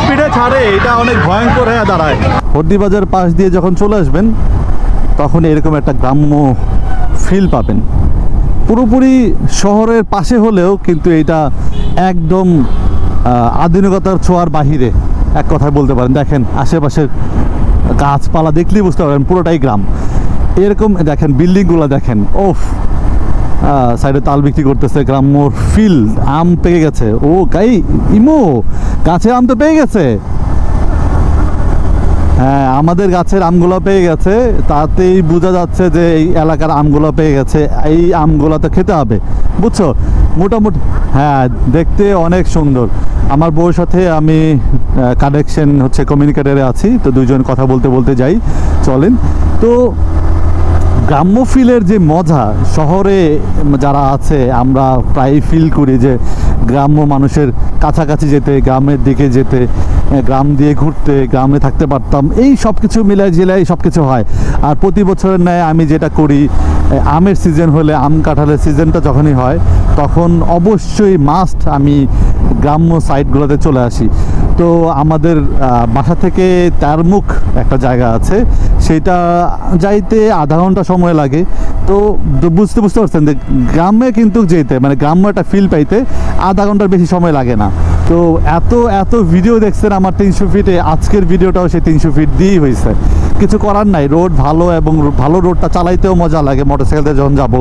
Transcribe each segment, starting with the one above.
স্পিডে ছাড়ে, এটা অনেক ভয়ঙ্কর হয়ে দাঁড়ায়। হর্দি বাজার পাশ দিয়ে যখন চলে আসবেন, তখন এরকম একটা গ্রাম্য ফিল পাবেন। পুরোপুরি শহরের পাশে হলেও কিন্তু এটা একদম আধুনিকতার ছোঁয়ার বাহিরে। এক কথায় বলতে পারেন, দেখেন আশেপাশের গাছপালা দেখলেই বুঝতে পারেন পুরোটাই গ্রাম। এরকম, দেখেন বিল্ডিংগুলো দেখেন, ওফ! সাইডে তাল বিক্রি করতেছে, গ্রাম্য ফিল আম পেকে গেছে। ও গাই, ইমো, গাছে আম তো পেয়ে গেছে। হ্যাঁ আমাদের গাছের আমগুলো পেয়ে গেছে। তাতেই বোঝা যাচ্ছে যে এই এলাকার আমগুলো পেয়ে গেছে। এই আমগুলো তো খেতে হবে, বুঝছ? মোটামুটি হ্যাঁ দেখতে অনেক সুন্দর। আমার বউর সাথে আমি কানেকশন হচ্ছে কমিউনিকেটারে আছি। তো দুজন কথা বলতে বলতে যাই। চলেন। তো গ্রাম্য ফিলের যে মজা, শহরে যারা আছে, আমরা প্রায় ফিল করি যে গ্রাম্য মানুষের কাছাকাছি যেতে, গ্রামের দিকে যেতে, গ্রাম দিয়ে ঘুরতে, গ্রামে থাকতে পারতাম। এই সব কিছু মিলাই জিলাই সব কিছু হয়। আর প্রতি বছরের ন্যায় আমি যেটা করি, আমের সিজন হলে আম কাঁঠালের সিজনটা যখনই হয়, তখন অবশ্যই মাস্ট আমি গ্রাম্য সাইডগুলোতে চলে আসি। তো আমাদের বাসা থেকে তারমুখ একটা জায়গা আছে। সেটা যাইতে আধা ঘণ্টা সময় লাগে। তো তো বুঝতে বুঝতে পারছেন যে গ্রামে কিন্তু যেতে মানে গ্রাম্য একটা ফিল পাইতে আধা ঘণ্টার বেশি সময় লাগে না। তো এত এত ভিডিও দেখছেন আমার তিনশো ফিটে আজকের ভিডিওটাও সেই তিনশো ফিট দিয়েই হয়েছে। কিছু করার নাই রোড ভালো এবং ভালো রোডটা চালাইতেও মজা লাগে মোটরসাইকেলতে যখন যাব।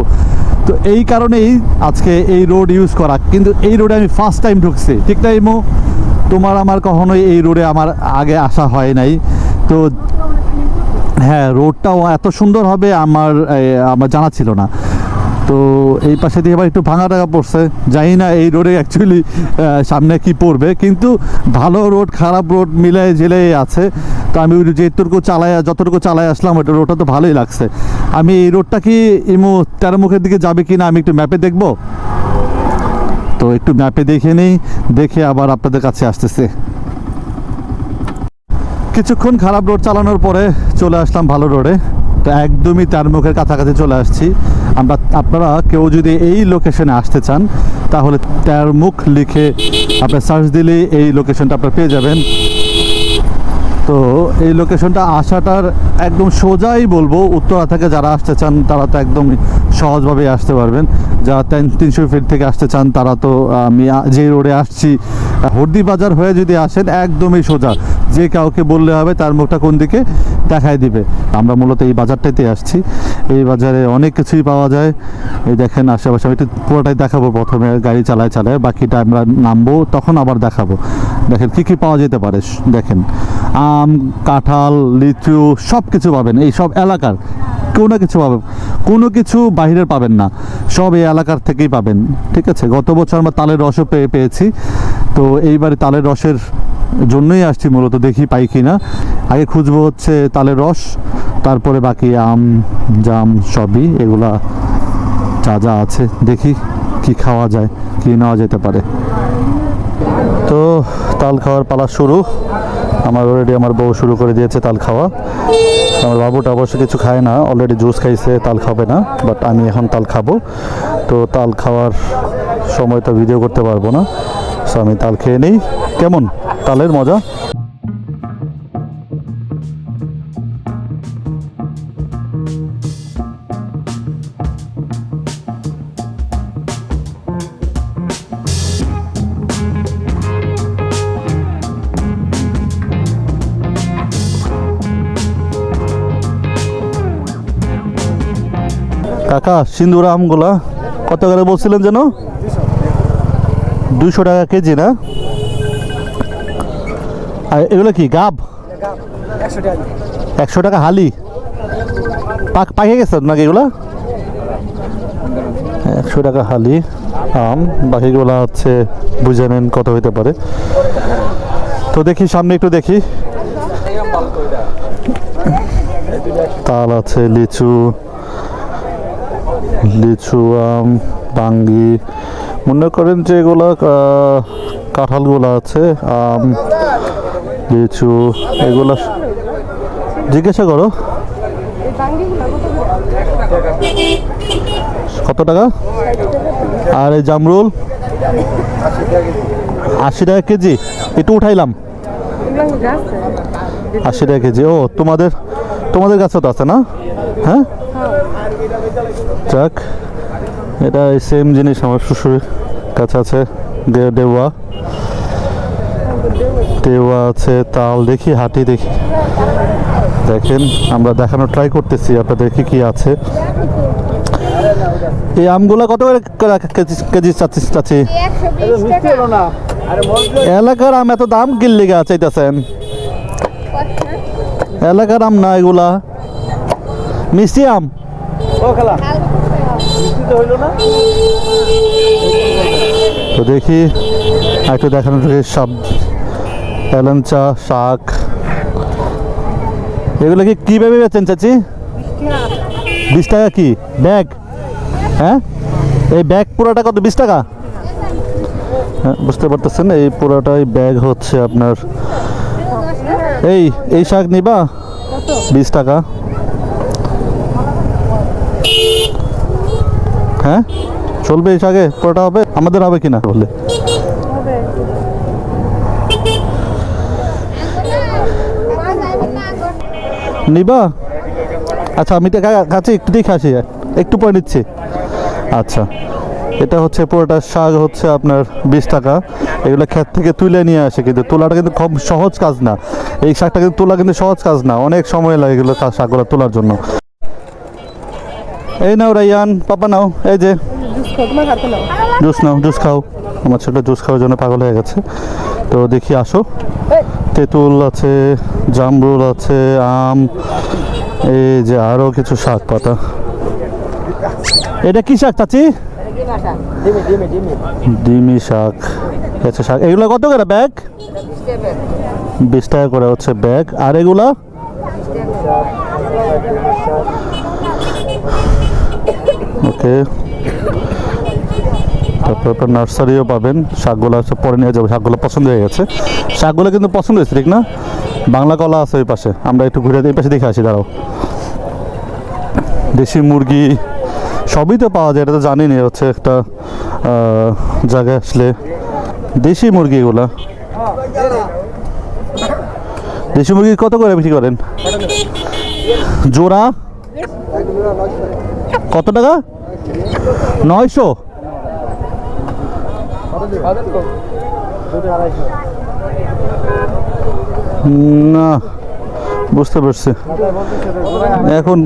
তো এই কারণেই আজকে এই রোড ইউজ করা। কিন্তু এই রোডে আমি ফার্স্ট টাইম ঢুকছি। ঠিক তাই, মো? তোমার আমার কখনোই এই রোডে আমার আগে আসা হয় নাই। তো হ্যাঁ রোডটাও এত সুন্দর হবে আমার আমার জানা ছিল না। তো এই পাশে দিয়ে আবার একটু ভাঙা টাকা পড়ছে। জানি না এই রোডে অ্যাকচুয়ালি সামনে কি পড়বে। কিন্তু ভালো রোড খারাপ রোড মিলে জেলে আছে। তো আমি যেটুকু চালায় যতটুকু চালায় আসলাম, ওটা রোডটা তো ভালোই লাগছে। আমি এই রোডটা কি ইমো তেরোমুখের দিকে যাবে কি না আমি একটু ম্যাপে দেখব? তো একটু ম্যাপে দেখে নেই, দেখে আবার আপনাদের কাছে আসতেছে। কিছুক্ষণ খারাপ রোড চালানোর পরে চলে আসলাম ভালো রোডে তো একদমই তার মুখের কাছাকাছি চলে আসছি। আমরা আপনারা কেউ যদি এই লোকেশনে আসতে চান, তাহলে তার মুখ লিখে আপনার সার্চ দিলেই এই লোকেশনটা আপনারা পেয়ে যাবেন। তো এই লোকেশনটা আসাটার একদম সোজাই বলব, উত্তরা থেকে যারা আসতে চান, তারা তো একদম সহজভাবেই আসতে পারবেন। যারা তিন- তিনশো ফিট থেকে আসতে চান, তারা তো, আমি যে রোডে আসছি হর্দি বাজার হয়ে যদি আসেন, একদমই সোজা। যে কাউকে বললে হবে, তার মুখটা কোন দিকে দেখায় দিবে। আমরা মূলত এই বাজারটাতে আসছি। এই বাজারে অনেক কিছুই পাওয়া যায়। এই দেখেন, আশেপাশে আমি একটু পুরোটাই দেখাবো প্রথমে, গাড়ি চালায় চালায়। বাকিটা আমরা নামবো, তখন আবার দেখাবো। দেখেন, কি কি পাওয়া যেতে পারে? দেখেন, আম, কাঁঠাল, লিচু সব কিছু পাবেন। এই সব এলাকার। কোনো কিছু পাবেন। কোনো কিছু বাইরের পাবেন না। সব এই এলাকার থেকেই পাবেন। ঠিক আছে? গত বছর আমরা তালের রসও পেয়ে, পেয়েছি। তো এইবারে তালের রসের জন্যই আসছি মূলত, দেখি পাই কি না আগে খুঁজবো হচ্ছে তালের রস, তারপরে বাকি আম, জাম সবই, এগুলা যা যা আছে, দেখি কি খাওয়া যায়, কি নেওয়া যেতে পারে। তো তাল খাওয়ার পালা শুরু। আমার অলরেডি আমার বউ শুরু করে দিয়েছে তাল খাওয়া। আমার বাবুটা অবশ্য কিছু খায় না অলরেডি জুস খাইছে, তাল খাবে না বাট আমি এখন তাল খাব। তো তাল খাওয়ার সময় তো ভিডিও করতে পারব না। সো আমি তাল খেয়ে নেই। কেমন? তালের মজা? কাকা, সিন্দুর আমগুলা কত করে বলছিলেন যেন? দুশো টাকা কেজি না? আর এগুলো কি, গাব? একশো টাকা হালি। পাক পাকে গেছে নাকি এগুলো? একশো টাকা হালি, আম। বাকিগুলো হচ্ছে, বুঝে নেন কত হইতে পারে। তো দেখি, সামনে একটু দেখি। তাল আছে, লিচু। লিচু, আম, বাঙ্গি। মনে করেন যে এগুলো কাঁঠালগুলো আছে, আম, লিচু, এগুলো জিজ্ঞাসা করো। কত টাকা? আর এই জামরুল? আশি টাকা কেজি? একটু উঠাইলাম। আশি টাকা কেজি। ও, তোমাদের তোমাদের কাছেও তো আছে না? হ্যাঁ? যাক। এটা এই সেম জিনিস আমার শ্বশুরের কাছে আছে। দেওয়া। দেওয়া আছে, তাল দেখি, হাঁটি দেখি। দেখেন, আমরা দেখানোর ট্রাই করতেছি আপনাদের কি কি আছে। এই আমগুলা কত করে কেজি কেজি চাচ্ছি এলাকার আম এত দাম কিনলে গা চাইতেছেন? এলাকার আম না এগুলা। মিষ্টি আম? তো দেখি, একটু দেখানো সব এলাঞ্চা শাক। এগুলো কি কীভাবে বেচেন চাচি? বিশ টাকা কি? ব্যাগ? হ্যাঁ? এই ব্যাগ পুরোটা কত, বিশ টাকা? হ্যাঁ বুঝতে পারতেছেন, এই পুরোটাই ব্যাগ হচ্ছে আপনার। এই এই শাক নিবা? বিশ টাকা। হ্যাঁ? চলবে এই শাকে পুরোটা হবে? আমাদের হবে কিনা? বলে নিবা? আচ্ছা আমি তো কাছে একটু দেখে আসি। একটু পরে নিচ্ছি। আচ্ছা। এটা হচ্ছে পুরোটা শাক হচ্ছে আপনার বিশ টাকা। এগুলো ক্ষেত থেকে তুলে নিয়ে আসে কিন্তু। তোলাটা কিন্তু খুব সহজ কাজ না। এই শাকটা কিন্তু তোলা কিন্তু সহজ কাজ না। অনেক সময় লাগে এগুলো শাকগুলো তোলার জন্য। এই নাও রাইয়ান পাপা নাও এই যে। জুস নাও। জুস খাও। আমার ছোট জুস খাওয়ার জন্য পাগল হয়ে গেছে। তো দেখি আসো। তেঁতুল আছে জামরুল আছে আম এই যে আরও কিছু শাক পাতা। এটা কি শাক চাচি? ডিমি শাক আচ্ছা শাক। এগুলো কত করে ব্যাগ? বিশ টাকা করে। হচ্ছে ব্যাগ। আর এগুলা? ওকে তারপর আপনার নার্সারিও পাবেন। শাকগুলো আছে পরে নিয়ে যাব। শাকগুলো পছন্দ হয়ে গেছে। শাকগুলো কিন্তু পছন্দ হয়েছে, ঠিক না? বাংলা কলা আছে ওই পাশে। আমরা একটু ঘুরে এই পাশে দেখে আসি, দাঁড়াও। দেশি মুরগি সবই তো পাওয়া যায়, এটা তো জানি না হচ্ছে একটা জায়গায় আসলে দেশি মুরগি এগুলা দেশি মুরগি কত করে বিক্রি করেন? জোড়া? কত টাকা? নয়শো? না, বুঝতে পারছি। এখন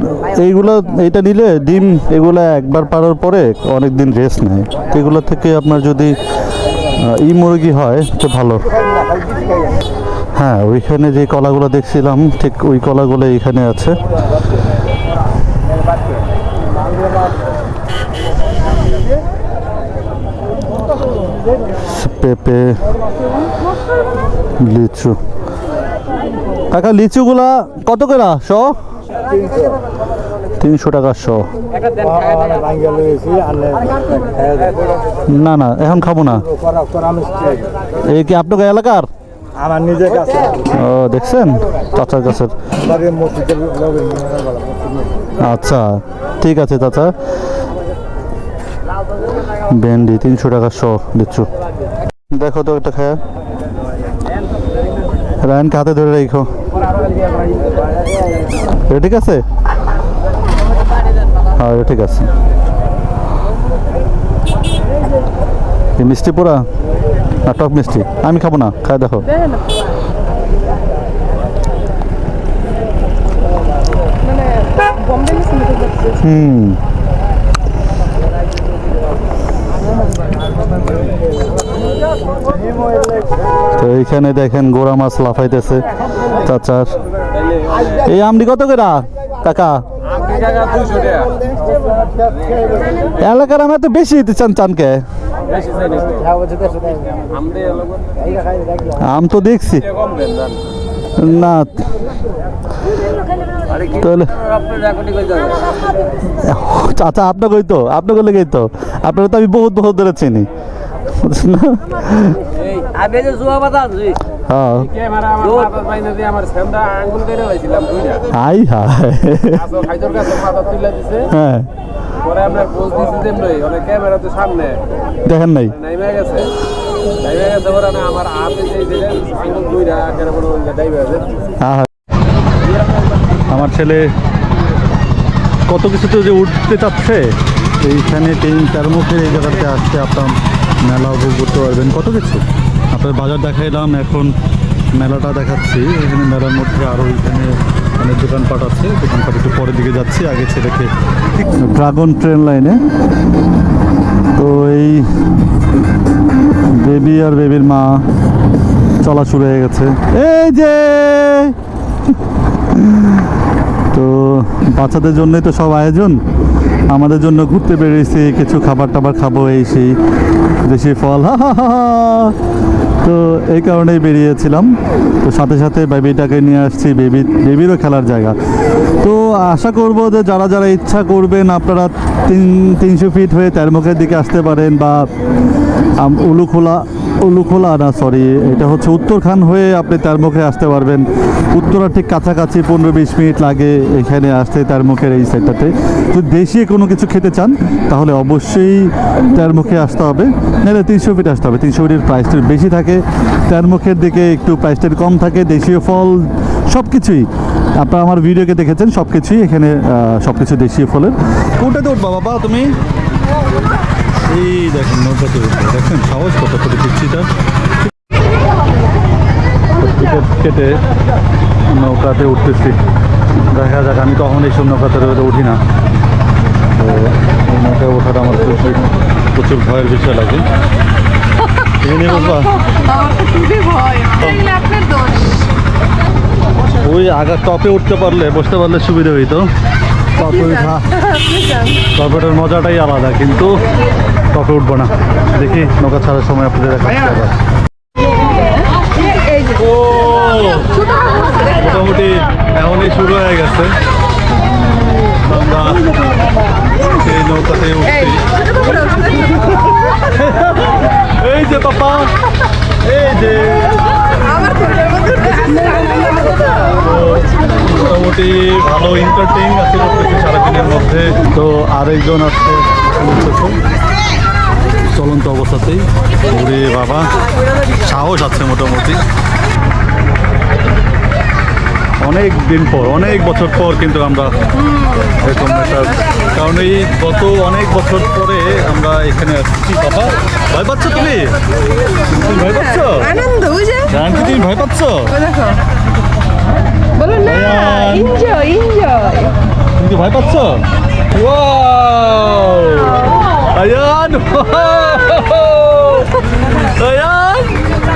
এইগুলো, এইটা নিলে ডিম, এগুলো একবার পারার পরে অনেক দিন রেস্ট নেয়। এগুলো থেকে আপনার যদি ই মুরগি হয়, তো ভালো। হ্যাঁ ওইখানে যে কলাগুলো দেখছিলাম, ঠিক ওই কলাগুলো এইখানে আছে। পেঁপে লিচু। কাকা লিচুগুলা কত করে? শ? তিনশো টাকা শ। না না এখন খাব না। এই কি আপনাকে এলাকার? আমার নিজের কাছে ও দেখছেন? চাচার। আচ্ছা ঠিক আছে চাচা। ভেন্ডি তিনশো টাকা শ লিচু দেখো তো একটা খায়া। রায়নকে হাতে ধরে রেখো। এটা ঠিক আছে? হ্যাঁ এটা ঠিক আছে। মিষ্টি পোড়া না টক মিষ্টি? আমি খাব না খায় দেখো। মানে হুম। তো এইখানে দেখেন গোড়া মাছ লাফাইতেছে চাচার। এই আমডি কত করে? কাকা? এলাকার আমি তো বেশি দিতে চান চানকে? আম তো দেখছি। না তাহলে চাচা আপনাকে ওই তো আপনাকে লেগেই তো। আপনাকে তো আমি বহুত বহুত ধরে চিনি। হ্যাঁ। দিছে। হ্যাঁ। পরে আপনার পোজ দিছে তেমনি অনেক ক্যামেরা তো সামনে। দেখেন নাই। গেছে। আমার হাতে যে দিলেন। আঙ্গুল দুইটা কেন বলো ডাইভে গেছে। আহা। আমার ছেলে কত কিছুতে যে উঠতে চাচ্ছে এইখানে তিন চার মুখের এই জায়গাতে আসতে আপনার মেলা উপভোগ করতে পারবেন। কত কিছু? আপনার বাজার দেখাইলাম এখন মেলাটা দেখাচ্ছি। এখানে মেলার মধ্যে আরও এখানে অনেক দোকানপাট আছে। দোকানপাট একটু পরের দিকে যাচ্ছি আগে ছেলেকে ড্রাগন ট্রেন লাইনে। তো এই বেবি আর বেবির মা চলা শুরু হয়ে গেছে। এই যে! তো বাচ্চাদের জন্যই তো সব আয়োজন। আমাদের জন্য ঘুরতে বেরিয়েছি, কিছু খাবার টাবার খাব এই সেই দেশি ফল। তো এই কারণেই বেরিয়েছিলাম। তো সাথে সাথে বেবিটাকে নিয়ে আসছি, বেবি, বেবিরও খেলার জায়গা। তো আশা করব যে যারা যারা ইচ্ছা করবেন, আপনারা তিন, তিনশো ফিট হয়ে তেরমুখের দিকে আসতে পারেন বা উলুখোলা উলুখোলা না সরি এটা হচ্ছে উত্তরখান হয়ে আপনি তার মুখে আসতে পারবেন। উত্তরা ঠিক কাছাকাছি পনেরো বিশ মিনিট লাগে এখানে আসতে তার মুখের এই সাইডটাতে যদি দেশি কোনো কিছু খেতে চান, তাহলে অবশ্যই তার মুখে আসতে হবে। নাহলে তিনশো ফিট আসতে হবে। তিনশো ফিটের প্রাইসটা বেশি থাকে। তার মুখের দিকে একটু প্রাইসটা কম থাকে। দেশীয় ফল সব কিছুই আপনারা আমার ভিডিওকে দেখেছেন সব কিছুই এখানে সব কিছু দেশীয় ফলের। কোনটাতে উঠবা বাবা তুমি? এই দেখেন নৌকাতে উঠবে দেখেন সাহস কত করে পিচ্ছিটা টিকিট কেটে নৌকাতে উঠতেছি। দেখা যাক আমি কখন এইসব নৌকাতে উঠি না। তো এই নৌকায় ওঠাটা আমার প্রচুর প্রচুর ভয়ের বিষয় লাগে। খুবই ওই আগা টপে উঠতে পারলে বসতে পারলে সুবিধা হইতো। আপনি মজাটাই আলাদা কিন্তু টপে উঠবো না। দেখি নৌকা ছাড়ার সময় আপনাদের ও মোটামুটি এমনই শুরু হয়ে গেছে। আমরা সেই নৌকাতে উঠছি। এই যে পাপা। এই যে আমার ফোনের মধ্যে মোটামুটি ভালো এন্টারটেইন আছে করতেছি সারাদিনের মধ্যে। তো আরেকজন আছে চলন্ত অবস্থাতেই। ওরে বাবা সাহস আছে মোটামুটি। অনেক দিন পর অনেক বছর পর কিন্তু আমরা এরকম একটা কারণ এই গত অনেক বছর পরে আমরা এখানে আসছি বাবা। ভয় পাচ্ছ তুমি? তুমি ভয় পাচ্ছ? আনন্দ তুমি ভয় পাচ্ছ? দেখো। বলো না আয়ান। এনজয় এনজয় তুমি কি ভয় পাচ্ছ Wow! Ayan! Ayan!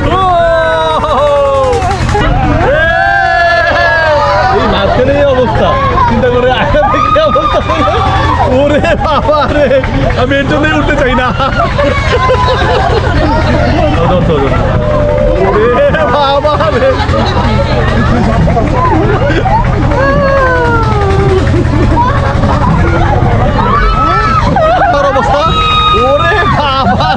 Wow! এই মাঝখানে এই অবস্থা চিন্তা করে আগা থেকে অবস্থা হলো। ওরে বাবা রে আমি এর জন্যই উঠতে চাই না ধর, ধর, ধর। ওরে বাবা রে তার অবস্থা ওরে বাবা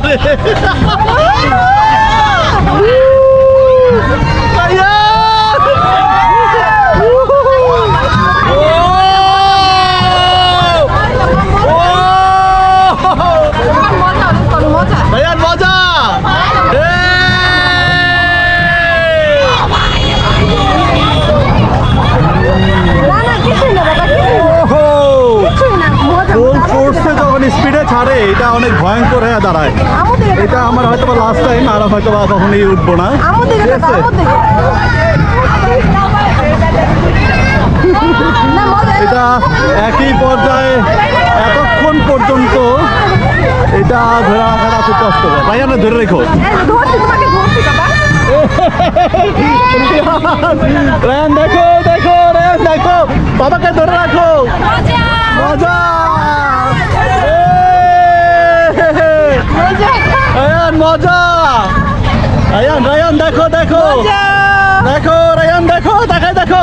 ভয়ঙ্কর হয়ে দাঁড়ায়। এটা আমার হয়তো বা লাস্ট টাইম আর হয়তো বা কখনই উঠবো না। ঠিক এটা আছে একই পর্যায়ে এতক্ষণ পর্যন্ত এটা ধরে রাখাটা খুব কষ্টকর তাই আমরা ধরে রেখো। দেখো দেখো দেখো। বাবাকে ধরে রাখো। মজা মজা। রায়ান মজা। রায়ান রায়ান দেখো দেখো। দেখো রায়ান দেখো দেখাই দেখো।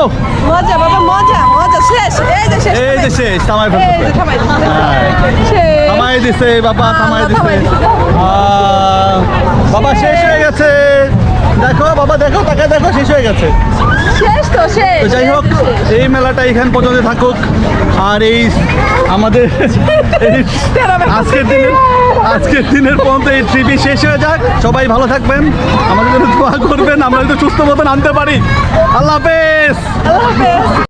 মজা বাবা মজা মজা শেষ। এই যে শেষ এই যে শেষ থামাই এই যে ফেলতেছে থামাই। হ্যাঁ। থামাই দিছে বাবা থামাই দিছে। থামাই দিছে। বাবা শেষ হয়ে গেছে। দেখো বাবা দেখো তাকে দেখো শেষ হয়ে গেছে। শেষ তো শেষ। যাই হোক এই মেলাটা এখান পর্যন্ত থাকুক। আর এই আমাদের আজকের দিনের আজকের দিনের পর্যন্ত এই ট্রিপই শেষ হয়ে যাক। সবাই ভালো থাকবেন। আমাদের জন্য দোয়া করবেন। আমরা যদি সুস্থ মতন আনতে পারি। আল্লাহ হাফেজ। আল্লাহ হাফেজ।